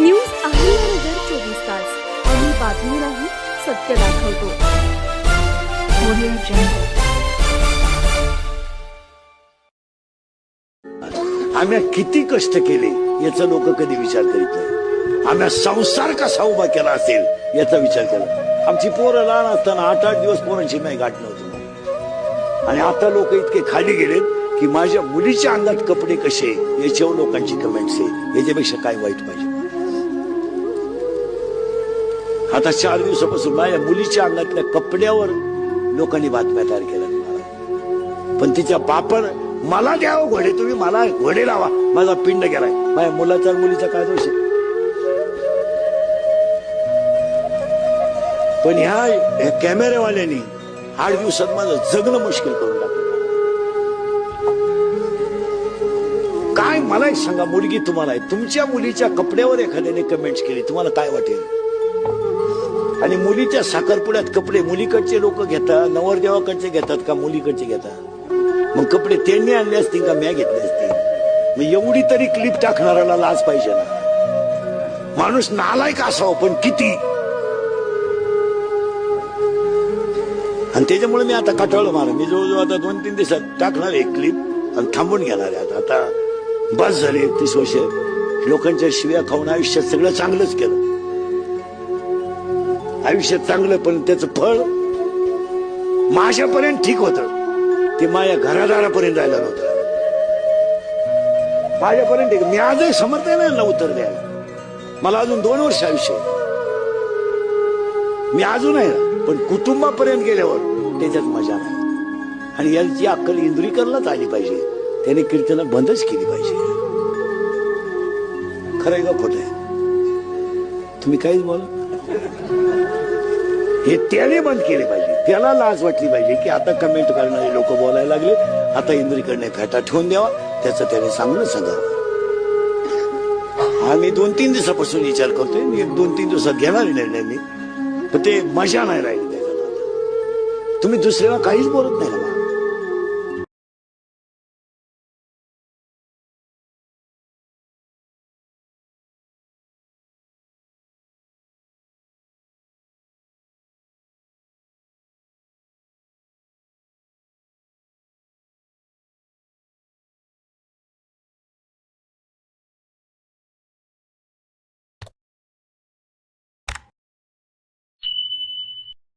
News Ahilyanagar चोवीस तास. आम्ही बातमीलाही सत्य दाखवतो. आम्ही किती कष्ट केले याचा लोक कधी विचार करीत नाही. आम्ही संसार कसा उभा केला असेल याचा विचार केला आमची पोरं लहान असताना आठ आठ दिवस पोरांची नाही गाठ नव्हती. आणि आता लोक इतके खाली गेलेत की माझ्या मुलीच्या अंगात कपडे कसे याच्यावर लोकांची कमेंट्स आहे. याच्यापेक्षा काय वाईट पाहिजे? आता चार दिवसापासून माझ्या मुलीच्या अंगातल्या कपड्यावर लोकांनी बातम्या तयार केल्या मला. पण तिच्या बापानं मला द्यावं घोडे तुम्ही मला घोडे लावा. माझा पिंड गेलाय. माझ्या मुलाचा मुलीचा काय दोष आहे? पण ह्या ह्या आठ दिवसात माझं जगणं मुश्किल करून टाकलं. काय मला एक सांगा मुलगी तुम्हाला तुमच्या मुलीच्या कपड्यावर एखाद्याने कमेंट्स केली तुम्हाला काय वाटेल? आणि मुलीच्या साखरपुड्यात कपडे मुलीकडचे लोक घेतात नवरदेवाकडचे घेतात का मुलीकडचे घेतात? मग कपडे त्यांनी आणले असतील का म्या घेतले असतील? मग एवढी तरी क्लिप टाकणाऱ्याला लाज पाहिजे ना. माणूस नालायक असावं पण किती? आणि त्याच्यामुळे मी आता कटाळलो मारा. मी जवळजवळ आता दोन तीन दिवसात टाकणार एक क्लिप आणि थांबून घेणार आहे आता. आता बस झाली एकतीस वर्ष. लोकांच्या शिव्या खाऊन आयुष्यात सगळं चांगलंच केलं. आयुष्यात चांगलं पण त्याचं फळ माझ्यापर्यंत ठीक होतं. ते माझ्या घरादारापर्यंत राहिलं नव्हतं. माझ्यापर्यंत ठीक. मी आजही समर्थ आहे ना उत्तर द्यायला मला अजून दोन वर्ष आयुष्य आहे. मी अजून आहे पण कुटुंबापर्यंत गेल्यावर त्याच्यात मजा नाही. आणि यांची अक्कल इंद्रिकरलाच आली पाहिजे. त्याने कीर्तन बंदच केली पाहिजे. खरंय का खोट आहे. तुम्ही काहीच बोला. हे त्याने बंद केले पाहिजे. त्याला लाज वाटली पाहिजे की आता कमेंट करणारे लोक बोलायला लागले. आता इंद्रिकडने फेटा ठेवून द्यावा. त्याचं त्याने चांगलं सांगावं. हा मी दोन तीन दिवसापासून विचार करतोय. मी एक दोन तीन दिवसात घेणार निर्णय मी. पण ते मजा नाही राहिली त्याच्यात. तुम्ही दुसऱ्याला काहीच बोलत नाही ना